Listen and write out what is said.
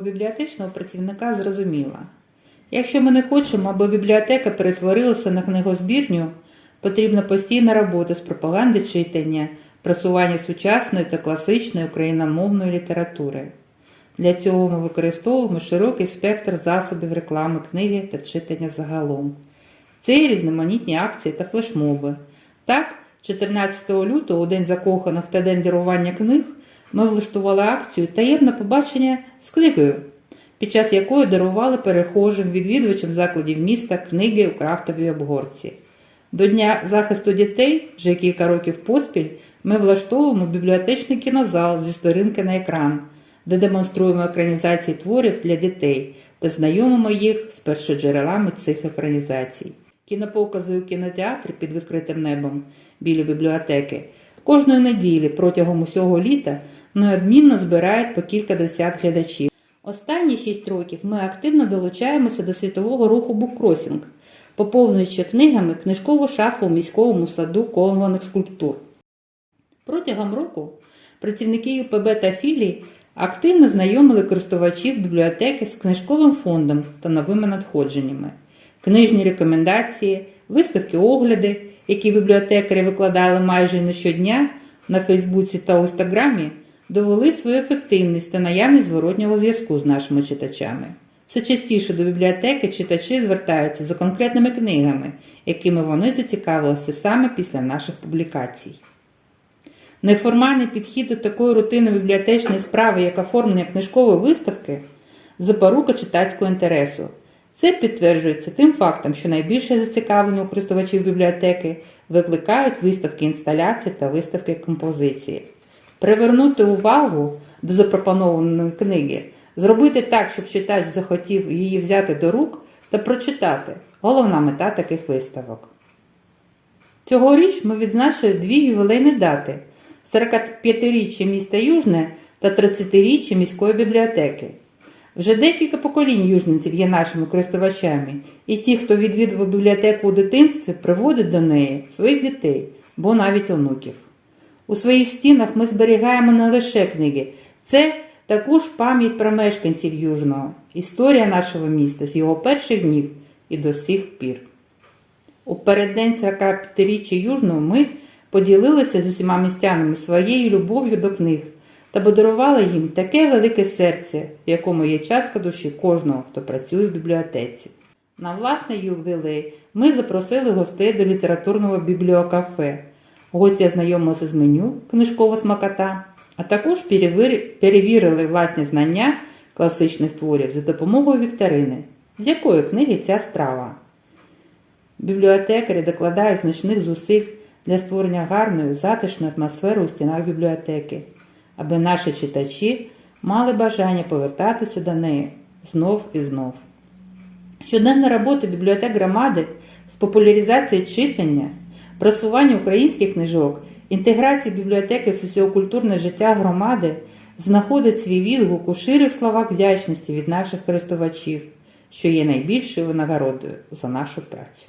бібліотечного працівника зрозуміла. Якщо ми не хочемо, аби бібліотека перетворилася на книгозбірню, потрібна постійна робота з пропаганди читання, просування сучасної та класичної україномовної літератури. Для цього ми використовуємо широкий спектр засобів реклами книги та читання загалом. Це і різноманітні акції та флешмоби. Так, 14 лютого, у День закоханих та День дарування книг, ми влаштували акцію Таємне побачення з книгою, під час якої дарували перехожим відвідувачам закладів міста книги у крафтовій обгорці. До Дня захисту дітей вже кілька років поспіль ми влаштовуємо бібліотечний кінозал зі сторінки на екран, де демонструємо екранізації творів для дітей та знайомимо їх з першоджерелами цих екранізацій. Кінопокази у кінотеатрі під відкритим небом біля бібліотеки кожної неділі протягом усього літа неодмінно збирають по кілька десят глядачів. Останні шість років ми активно долучаємося до світового руху буккросінг, поповнюючи книгами книжкову шафу у міському саду колонних скульптур. Протягом року працівники ЮПБ та філій активно знайомили користувачів бібліотеки з книжковим фондом та новими надходженнями, книжні рекомендації, виставки огляди, які бібліотекарі викладали майже не щодня на Фейсбуці та Інстаграмі, довели свою ефективність та наявність зворотнього зв'язку з нашими читачами. Все частіше до бібліотеки читачі звертаються за конкретними книгами, якими вони зацікавилися саме після наших публікацій. Неформальний підхід до такої рутинної бібліотечної справи, як оформлення книжкової виставки, запорука читацького інтересу. Це підтверджується тим фактом, що найбільше зацікавлення у користувачів бібліотеки викликають виставки інсталяцій та виставки композиції. Привернути увагу до запропонованої книги, зробити так, щоб читач захотів її взяти до рук та прочитати головна мета таких виставок. Цьогоріч ми відзначили дві ювілейні дати: 45-річчя міста Южне та 30-річчя міської бібліотеки. Вже декілька поколінь южненців є нашими користувачами, і ті, хто відвідував бібліотеку у дитинстві, приводять до неї своїх дітей, бо навіть онуків. У своїх стінах ми зберігаємо не лише книги, це також пам'ять про мешканців Южного, історія нашого міста з його перших днів і до сих пір. У переддень 45-річчя Южного ми поділилися з усіма містянами своєю любов'ю до книг та подарували їм таке велике серце, в якому є частка душі кожного, хто працює в бібліотеці. На власний ювілей ми запросили гостей до літературного бібліокафе. Гості ознайомилися з меню книжкова смакота, а також перевірили власні знання класичних творів за допомогою вікторини, з якої книги ця страва. Бібліотекарі докладають значних зусиль для створення гарної, затишної атмосфери у стінах бібліотеки, аби наші читачі мали бажання повертатися до неї знов і знов. Щоденна робота бібліотек громади з популяризації читання, просування українських книжок, інтеграції бібліотеки в соціокультурне життя громади знаходить свій відгук у ширих словах вдячності від наших користувачів, що є найбільшою винагородою за нашу працю.